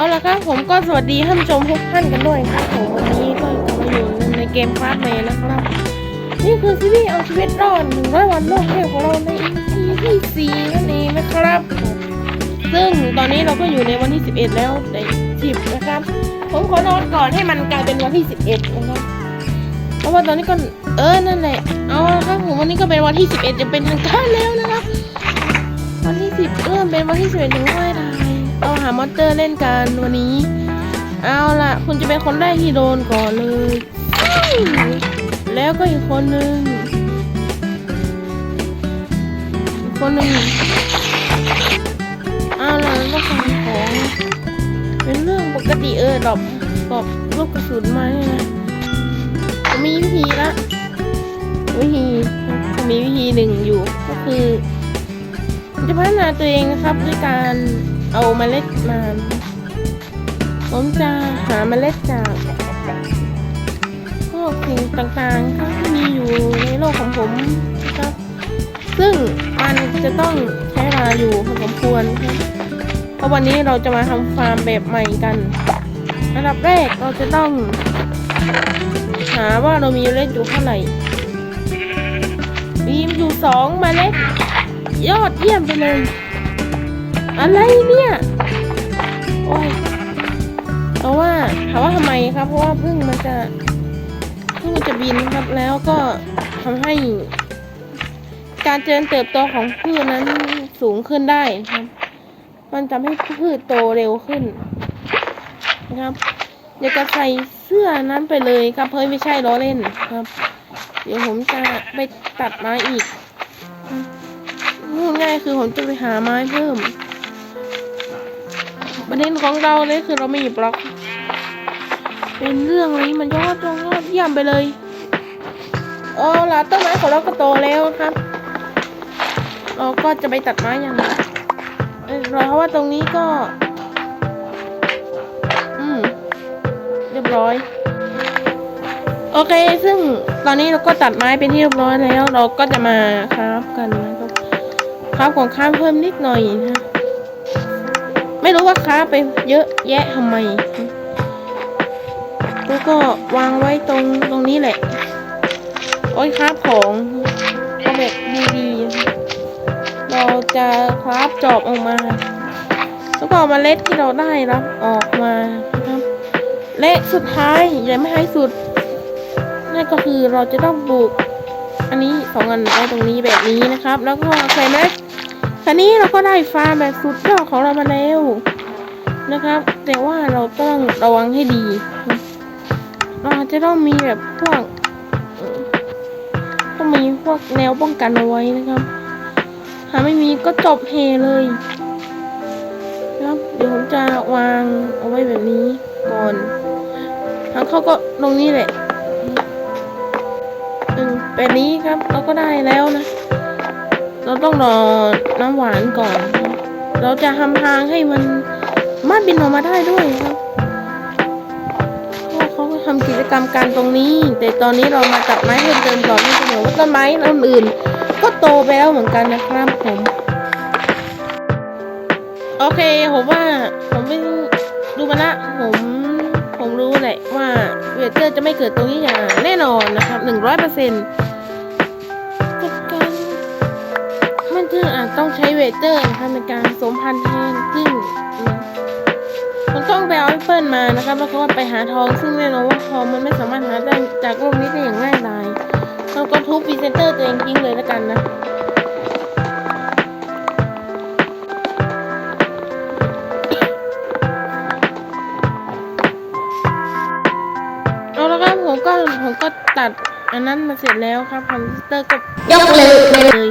เอาละครับผมก็สวัสดีท่านผู้ชมทุกท่านกันด้วยครับผมวันนี้ก็กลับมาอยู่ในเกมคราฟเมย์นะครับ นี่คือซีรีส์เอาชีวิตรอดหนึ่งร้อยวันโลกเทพของเราใน EP ที่สี่นั่นเองนะครับ ซึ่งตอนนี้เราก็อยู่ในวันที่11แล้วใน10นะครับ ผมขอนอนก่อนให้มันกลายเป็นวันที่11นะครับเพราะว่าตอนนี้ก็เออนั่นแหละเอาละครับผมวันนี้ก็เป็นวันที่11จะเป็นทางการแล้วนะครับ วันที่10เริ่มเป็นวันที่11ถึงไม่ได้เอา หามอนเตอร์เล่นกันวันนี้ เอาล่ะ คุณจะเป็นคนแรกที่โดนก่อนเลย แล้วก็อีกคนนึงอีกคนนึงเอาล่ะก็ของของ เป็นเรื่องปกติเออดอปดอปลูกกระสุนมาเนี่ยนะมีวิธีละวิธีมีวิธีหนึ่งอยู่ก็คือ จะพัฒนาตัวเองนะครับด้วยการ เอาเมล็ดมา ผมจะหาเมล็ดจากพวกสิ่งต่างๆที่มีอยู่ในโลกของผมนะครับ ซึ่งมันจะต้องใช้เวลาอยู่พอสมควรครับเพราะวันนี้เราจะมาทำฟาร์มแบบใหม่กันอันดับแรกเราจะต้องหาว่าเรามีเมล็ดอยู่เท่าไหร่มีอยู่สองเมล็ดยอดเยี่ยมไปเลย อะไรเนี่ย โอ้ยเพราะว่าถามว่าทำไมครับ เพราะว่าพึ่งมันจะพึ่งมันจะบินครับแล้วก็ทำให้ การเจริญเติบโตของพืชนั้นสูงขึ้นได้ครับ มันทำให้พืชโตเร็วขึ้นนะครับอยากจะใส่เสื้อนั้นไปเลยครับเฮ้ยไม่ใช่ล้อเล่นครับ เดี๋ยวผมจะไปตัดไม้อีกง่ายๆคือผมจะไปหาไม้เพิ่ม ประเด็นของเราเลยคือเราไม่หยิบล็อก เป็นเรื่องนี้มันยอดยอดเยี่ยมไปเลยอ๋อละต้นไม้ของเราก็โตแล้วครับ เราก็จะไปตัดไม้อย่างเอ้ยรอเพราะว่าตรงนี้ก็ อืม เรียบร้อย โอเค ซึ่งตอนนี้เราก็ตัดไม้เป็นที่เรียบร้อยแล้ว เราก็จะมาคราฟกันนะครับคราฟของคราฟเพิ่มนิดหน่อยนะ ไม่รู้ว่าคราไปเยอะแยะทำไมแล้วก็วางไว้ตรงตรงนี้แหละ โอ้ยคราฟของเอาแบบดีๆเราจะคราฟจอบออกมา แล้วก็เอาเมล็ดที่เราได้รับออกมาครับและสุดท้ายยังไม่ท้สุด นั่นก็คือเราจะต้องปลูก อันนี้สองอันไว้ตรงนี้แบบนี้นะครับ แล้วก็ใส่เมล็ ดคันนี้เราก็ได้ฟาร์มแบบสุดยอดของเรามาแล้วนะครับ แต่ว่าเราต้องระวังให้ดี เราจะต้องมีแบบพวกต้องมีพวกแนวป้องกันเอาไว้นะครับหาไม่มีก็จบเฮเลยนะครับเดี๋ยวผมจะวางเอาไว้แบบนี้ก่อนทางเข้าก็ตรงนี้แหละอืมแบบนี้ครับเราก็ได้แล้วนะ เราต้องรอน้ำหวานก่อน เราจะทำทางให้มันมาบินออกมาได้ด้วยครับเขาทำกิจกรรมการตรงนี้ แต่ตอนนี้เรามาตัดไม้เพิ่มเติมก่อนที่จะเหนือว่าต้นไม้ต้นอื่น ก็โตไปแล้วเหมือนกันนะครับผม โอเคผมว่าผมไม่ดูมาละผมผมรู้แหละว่าเวเจอร์จะไม่เกิดตรงนี้อย่างแน่นอนนะครับหนึ่งร้อยเปอร์เซ็นต์ งอาจต้องใช้เวเจอร์นะคะในการสมพันธุ์แทนซึ่งมันต้องไปเอาแอปเปิลมานะครับแล้วก็ไปหาทองซึ่งแน่นอนว่าทองมันไม่สามารถหาได้จากโลกนี้ได้อย่างง่ายดายเราก็ทุบพรีเซนเตอร์ตัวเองทิ้งเลยแล้วกันนะเอาแล้วครับผมก็ผมก็ตัดอันนั้นมาเสร็จแล้วครับคอมพิวเตอร์ก็ยกเลยเลย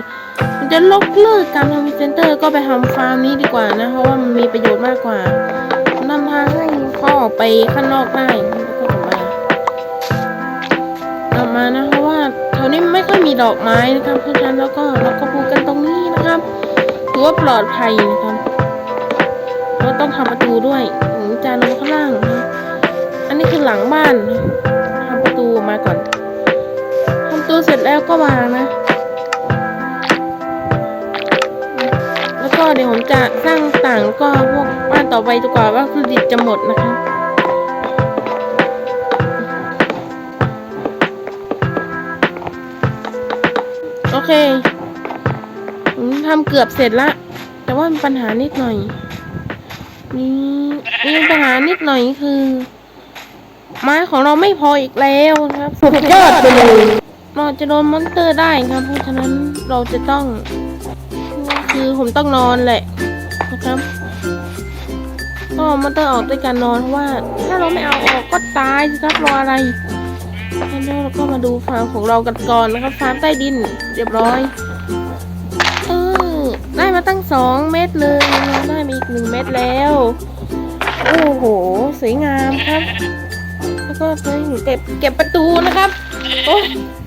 จะลบเลิกการทำเซนเตอร์ก็ไปทำฟาร์มนี้ดีกว่านะ เพราะว่ามันมีประโยชน์มากกว่านำทางให้เขาออกไปข้างนอกได้แล้วก็ออกมาออมานะเพราะว่าแถวนี้ไม่ค่อยมีดอกไม้นะครับเพราะฉะนั้นแล้วก็เราก็ปลูกกันตรงนี้นะครับถือว่าปลอดภัยนะครับเราต้องทำประตูด้วยถึงจะลงข้างล่างนะอันนี้คือหลังบ้านทำประตูออกมาก่อนทำประตูเสร็จแล้วก็วางนะ เดี๋ยวผมจะสร้างต่างก็พวกบ้านต่อไปดีกว่าวัสดุดิจะหมดนะคะโอเคผมทำเกือบเสร็จละ แต่ว่ามีปัญหานิดหน่อยนี่มีปัญหานิดหน่อยคือ ไม้ของเราไม่พออีกแล้วครับสุดยอดไปเลยเราจะโดนมอนเตอร์ได้ครับเพราะฉะนั้นเราจะต้อง คือผมต้องนอนแหละนะครับก็มัเต้องออกด้วยการนอนเพราะว่า ถ้าเราไม่เอาออกก็ตายสิครับรออะไรแล้วเราก็มาดูฟาร์มของเรากันก่อนนะครับฟาร์มใต้ดิน เรียบร้อยเออได้มาตั้งสองเม็ดเลยได้มาอีกหนึ่งเม็ดแล้วโอ้โหสวยงามครับแล้วก็เก็บเก็บประตูนะครับโอ้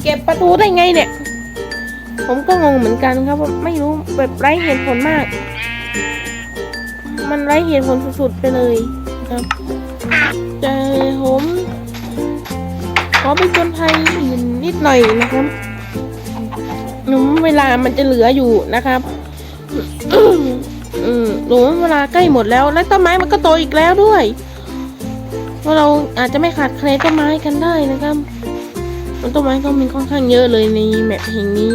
เก็บประตูได้ไงเนี่ย ผมก็งงเหมือนกันครับว่าไม่รู้แบบไร้เหตุผลมาก มันไร้เหตุผลสุดๆไปเลยครับใจผมขอไปจนภัยอื่นนิดหน่อยนะครับหนุ่มเวลามันจะเหลืออยู่นะครับอืมหนูเวลาใกล้หมดแล้ว แล้วต้นไม้มันก็โตอีกแล้วด้วยว่าเราอาจจะไม่ขาดแคลนต้นไม้กันได้นะครับต้นไม้ก็มีค่อนข้างเยอะเลยในแมปแห่งนี้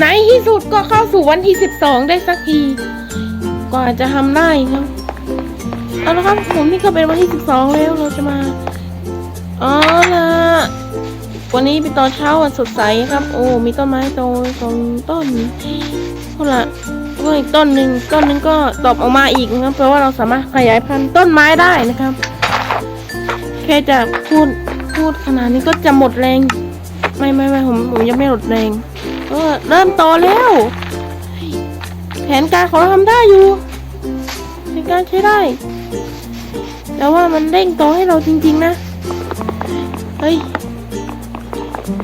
ในที่สุดก็เข้าสู่วันที่สิบสองได้สักทีกว่าจะทำได้ครับเอาละครับผมนี่ก็เป็นวันที่สิบสองแล้วเราจะมาอ๋อละวันนี้เป็นตอนเช้าวันสดใสครับ โอ้มีต้นไม้โตสองต้นเอาละก็อีกต้นหนึ่งต้นหนึ่งก็ตอบออกมาอีกนะครับแปลว่าเราสามารถขยายพันธุ์ต้นไม้ได้นะครับ แค่จะพูดพูดขนาดนี้ก็จะหมดแรง ไม่ไม่ไม่ผมผมยังไม่หมดแรง เออเริ่มโตแล้ว แผนการของเราทำได้อยู่แผนการใช้ได้ แต่ว่ามันเด้งโตให้เราจริง ๆ นะ เฮ้ย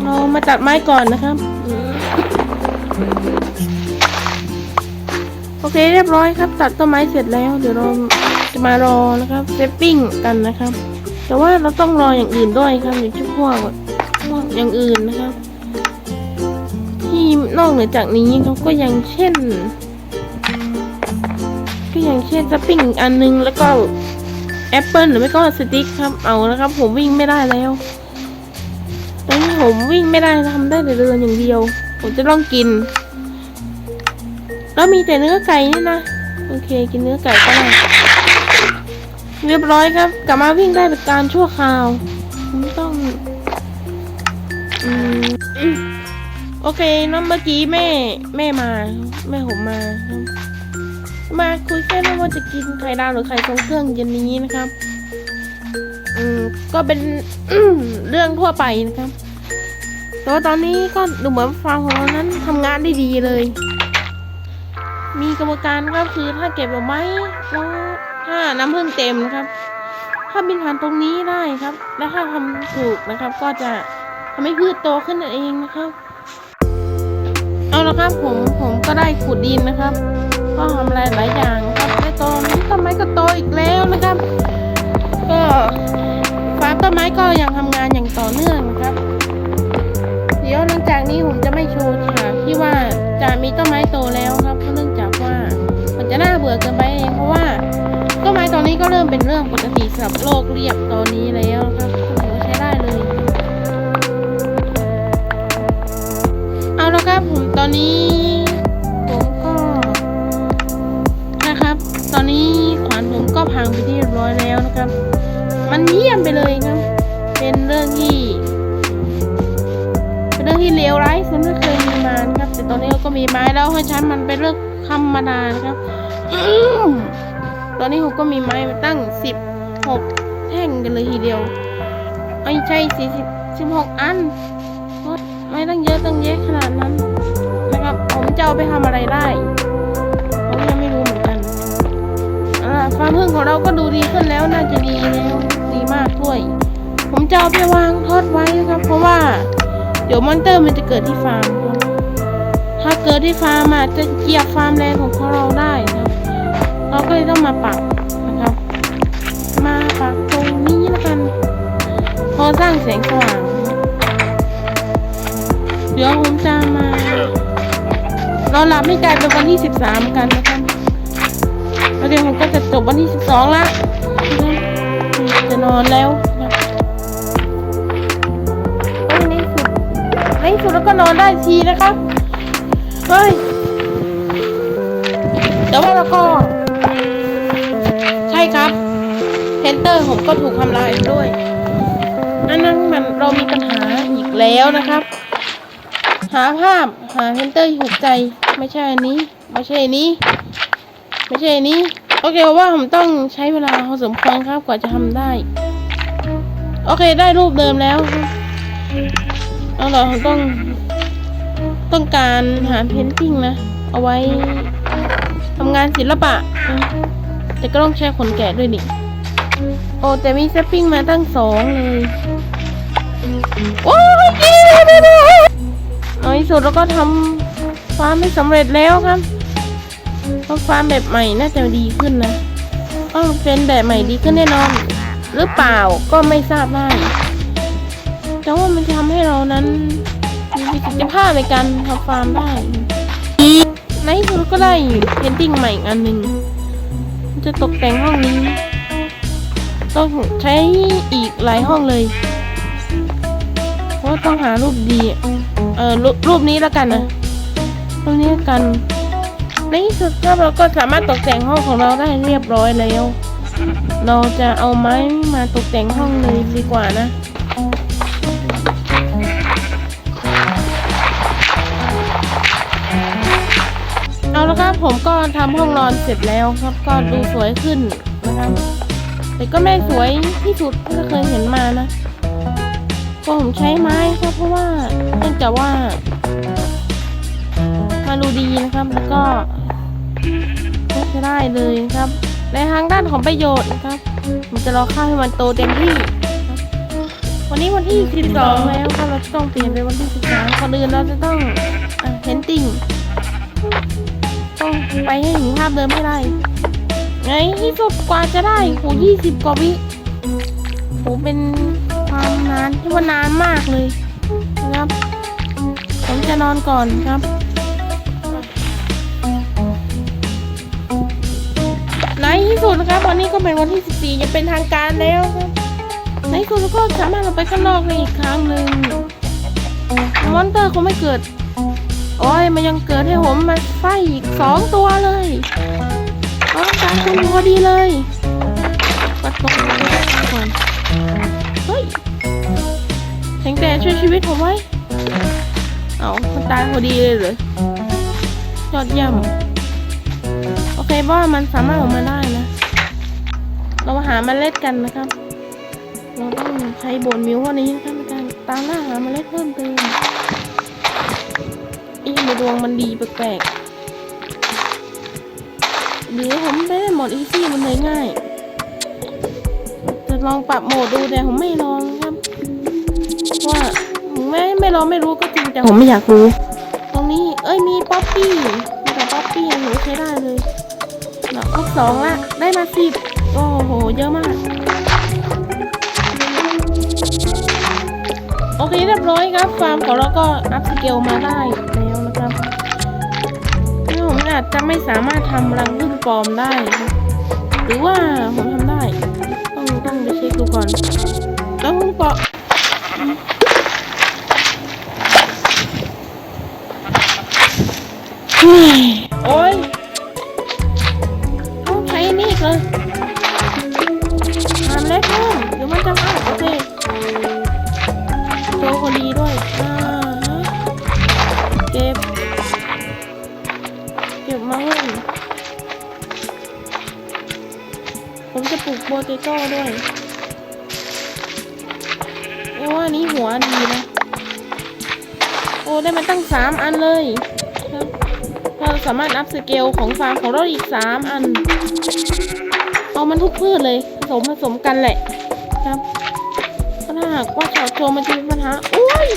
เรามาตัดไม้ก่อนนะครับ โอเคเรียบร้อยครับ ตัดต้นไม้เสร็จแล้ว เดี๋ยวเราจะมารอนะครับเซฟปิ้งกันนะครับ แต่ว่าเราต้องรออย่างอื่นด้วยครับอย่างเช่นพวกพวกอย่างอื่นนะครับ นอกเหนือจากนี้เขาก็ย่างเช่น ก็อย่างเช่นสปริงอีกอันนึงแล้วก็แอปเปิลหรือไม่ก็สติ๊กครับเอาแล้วครับ ผมวิ่งไม่ได้แล้วตอนนี้ผมวิ่งไม่ได้ทำได้แต่เดินอย่างเดียว ผมจะต้องกิน แล้วมีแต่เนื้อไก่นี่นะโอเค กินเนื้อไก่ก็ได้เรียบร้อยครับ กลับมาวิ่งได้เป็นการชั่วคราวผมต้องอืม โอเคน้องเมื่อกี้แม่แม่มา แม่ผมมา มาคุยแค่ว่าจะกินไข่ดาวหรือไข่ทรงเครื่องเย็นนี้นะครับ อืมก็เป็นเรื่องทั่วไปนะครับแต่ว่าตอนนี้ก็ดูเหมือนฟาร์มของเรานั้นทำงานได้ดีเลย มีกระบวนการก็คือถ้าเก็บดอกไม้แล้วถ้าน้ำผึ้งเต็มนะครับ ถ้าบินผ่านตรงนี้ได้ครับ และถ้าทำถูกนะครับ ก็จะทำให้พืชโตขึ้นเองนะครับ เอาละครับผมผมก็ได้ขุดดินนะครับ ก็ทำอะไรหลายอย่างครับในตอนนี้ต้นไม้ก็โตอีกแล้วนะครับ ก็ฟาร์มต้นไม้ก็ยังทำงานอย่างต่อเนื่องนะครับ เดี๋ยวหลังจากนี้ผมจะไม่โชว์ฉากที่ว่าจะมีต้นไม้โตแล้วครับเพราะเนื่องจากว่ามันจะน่าเบื่อเกินไปเองเพราะว่าต้นไม้ตอนนี้ก็เริ่มเป็นเรื่องปกติสำหรับโลกเรียบตอนนี้แล้วครับ อนนี้ผมก็นะครับ ตอนนี้ขวานผมก็พังไปที่เรียบร้อยแล้วนะครับ มันเยี่ยมไปเลยครับ เป็นเรื่องที่ เป็นเรื่องที่เลวร้ายสุดที่เคยมีมานะครับ แต่ตอนนี้เราก็มีไม้แล้วเพราะฉะนั้นมันเป็นเรื่องธรรมดานะครับอตอนนี้ผมก็มีไม้มาตั้งสิบหกแท่งกันเลยทีเดียวไม่ใช่สี่สิบสิบหกอันไม่ตั้งเยอะตั้งแยะขนาดนั้น จะเอาไปทำอะไรได้ผมยังไม่รู้เหมือนกันอ่าฟาร์มพึ่งของเราก็ดูดีขึ้นแล้วน่าจะดีแล้วดีมากด้วย ผมจะเอาไปวางทอดไว้ครับ เพราะว่า เดี๋ยวมอนเตอร์มันจะเกิดที่ฟาร์ม ถ้าเกิดที่ฟาร์มอาจจะเหยียบฟาร์มแรงของเราได้นะครับเราก็เลยต้องมาปักนะครับ มาปักตรงนี้แล้วกัน พอสร้างแสงสว่าง เดี๋ยวผมจะมา เราหลับไม่กลายเป็นวันที่สิบสามกันนะครับแล้วเดี๋ยวผมก็จะจบวันที่สิบสองละจะนอนแล้วนะครับเฮ้ยในที่สุดในที่สุดแล้วก็นอนได้ทีนะครับเฮ้ยแต่ว่าเราก็ใช่ครับเพนเตอร์ผมก็ถูกทำลายด้วยอันนั้นมันเรามีปัญหาอีกแล้วนะครับ หาภาพหาเพนเตอร์ที่ถูกใจ ไม่ใช่อันนี้ ไม่ใช่อันนี้ ไม่ใช่อันนี้ โอเคว่าผมต้องใช้เวลาพอสมควรครับกว่าจะทำได้ โอเคได้รูปเดิมแล้วครับเอาล่ะผมต้อง ต้องการหาเพนติ้งนะ เอาไว้ทำงานศิลปะนะแต่ก็ต้องใช้ขนแกะด้วยนี่โอ้แต่มีสปริงมาตั้งสองเลย โอ้ย เจ๊ในที่สุดเราก็ทำฟาร์มไม่สำเร็จแล้วครับเพราะฟาร์มแบบใหม่น่าจะดีขึ้นนะอ้าวเป็นแบบใหม่ดีขึ้นแน่นอน หรือเปล่าก็ไม่ทราบได้แต่ว่ามันจะทำให้เรานั้นมีประสิทธิภาพในการทำฟาร์มได้ในที่สุดก็ได้เพนติ้งใหม่อันหนึ่งจะตกแต่งห้องนี้ ต้องใช้อีกหลายห้องเลย เพราะว่าต้องหารูปดี เออรูปรูปนี้แล้วกันนะรูปนี้แล้วกันในที่สุดครับเราก็สามารถตกแต่งห้องของเราได้เรียบร้อยแล้ว เราจะเอาไม้มาตกแต่งห้องเลยดีกว่านะเอาละครับผมก็ทำห้องนอนเสร็จแล้วครับ ก็ดูสวยขึ้นนะครับ แต่ก็ไม่สวยที่สุดที่เคยเห็นมานะก็ ผมใช้ไม้ครับเพราะว่าเนื่องจากว่ามาดูดีนะครับแล้วก็ก็จะได้เลยครับ ในทางด้านของประโยชน์นะครับผมจะรอข้าวให้มันโตเต็มที่ วันนี้วันที่ 12 แล้วครับเราจะต้องเปลี่ยนเป็นวันที่ 13ก่อนอื่นเราจะต้องอะเพนติ้งต้องไปให้ถึงภาพเดิมให้ได้ไงที่สุดกว่าจะได้โหยี่สิบกว่าวิโหเป็นามนานที่ว่านานมากเลยนะครับ ผมจะนอนก่อนครับในที่สุดนะครับวันนี้ก็เป็นวันที่ 14 จะเป็นทางการแล้วครับในที่สุดก็สามารถออกไปข้างนอกได้อีกครั้งหนึ่งมอนเตอร์คงไม่เกิด โอ้ยมันยังเกิดให้ผมมาไฟอีกสองตัวเลยต้องการคุณพอดีเลย ปัดตกก่อนเฮ้ย งแต่ช่วยชีวิตผมไว้ เอามันตายพอดีเลยเหรอยอดเยี่ยม โอเคเพราะว่ามันสามารถออกมาได้นะ เรามาหาเมล็ดกันนะครับ เราต้องใช้โบนมิววันนี้นะครับในการตามล่าหาเมล็ดเพิ่มเติมอีในดวงมันดีแปลกๆหรือผมไม่ได้หมดอีซี่มันเลยง่าย จะลองปรับโหมดดูแต่ผมไม่ลอง ผมไม่ไม่ลองไม่รู้ก็จริงแต่ผมไม่อยากรู้ ตรงนี้ เอ้ยมีป๊อปปี้มีแต่ป๊อปปี้หนูใช้ได้เลยเนาะครบสองละได้มาสิบโอ้โหเยอะมาก โอเคเรียบร้อยครับ ฟาร์มของเราก็อัพสเกลมาได้แล้วนะครับนี่ผมอาจจะไม่สามารถทำรังพึ่งปลอมได้นะหรือว่าผมทำได้ ต้องต้องไปเช็คดูก่อนรังพึ่งปลอมเฮ้ย โอ้ยต้องใช้นี่เลยทำเล็กเพิ่มเดี๋ยวมันจะพังโอเคโชว์คนดีด้วยอ่าฮะเก็บ เก็บมาให้ผมจะปลูกโบเตโต้ด้วยเรียกว่านี้หัวดีนะ โอ้ได้มาตั้งสามอันเลยครับ สามารถอัพสเกลของฟาร์มของเราอีกสามอัน เอามันทุกพืชเลยผสมผสมกันแหละครับถ้าหากว่าชอโชมันจะมีปัญหาอุ้ย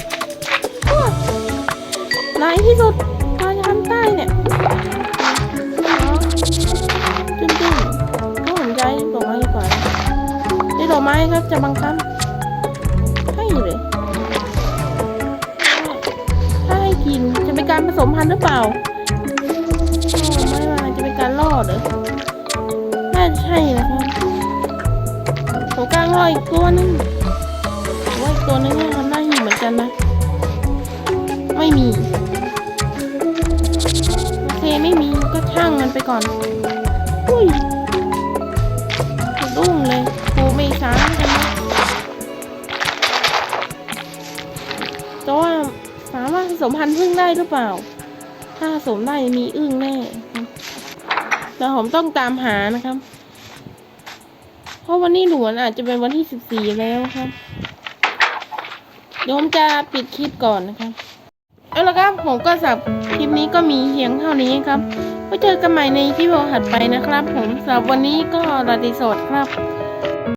อ้อไหนที่สุดเราจะทำใต้เนี่ยตึ้งตึ้งก็สนใจดอกไม้ดีกว่าได้ดอกไม้ครับจะบังคับให้เลยถ้าให้กินจะเป็นการผสมพันธุ์หรือเปล่า ล่อเหรอน่าใช่นะครับโถกลางรออีกตัวนึงว่าอีกตัวนึงทำหน้าหิวเหมือนกันนะ ไม่มี โอเคไม่มีก็ช่างมันไปก่อน อุ้ยสะดุ้งเลยปูไม่ช้ากันนะแต่ว่าสามารถผสมพันธุ์พึ่งได้หรือเปล่า ถ้าผสมได้มีอึ้งแน่ แต่ผมต้องตามหานะครับ เพราะวันนี้หลวนอาจจะเป็นวันที่สิบสี่แล้วครับ เดี๋ยวผมจะปิดคลิปก่อนนะครับเอาละครับผมก็สับคลิปนี้ก็มีเพียงเท่านี้ครับไว้เจอกันใหม่ในคลิปถัดไปนะครับ ผมสำหรับวันนี้ก็ราตรีสวัสดิ์ครับ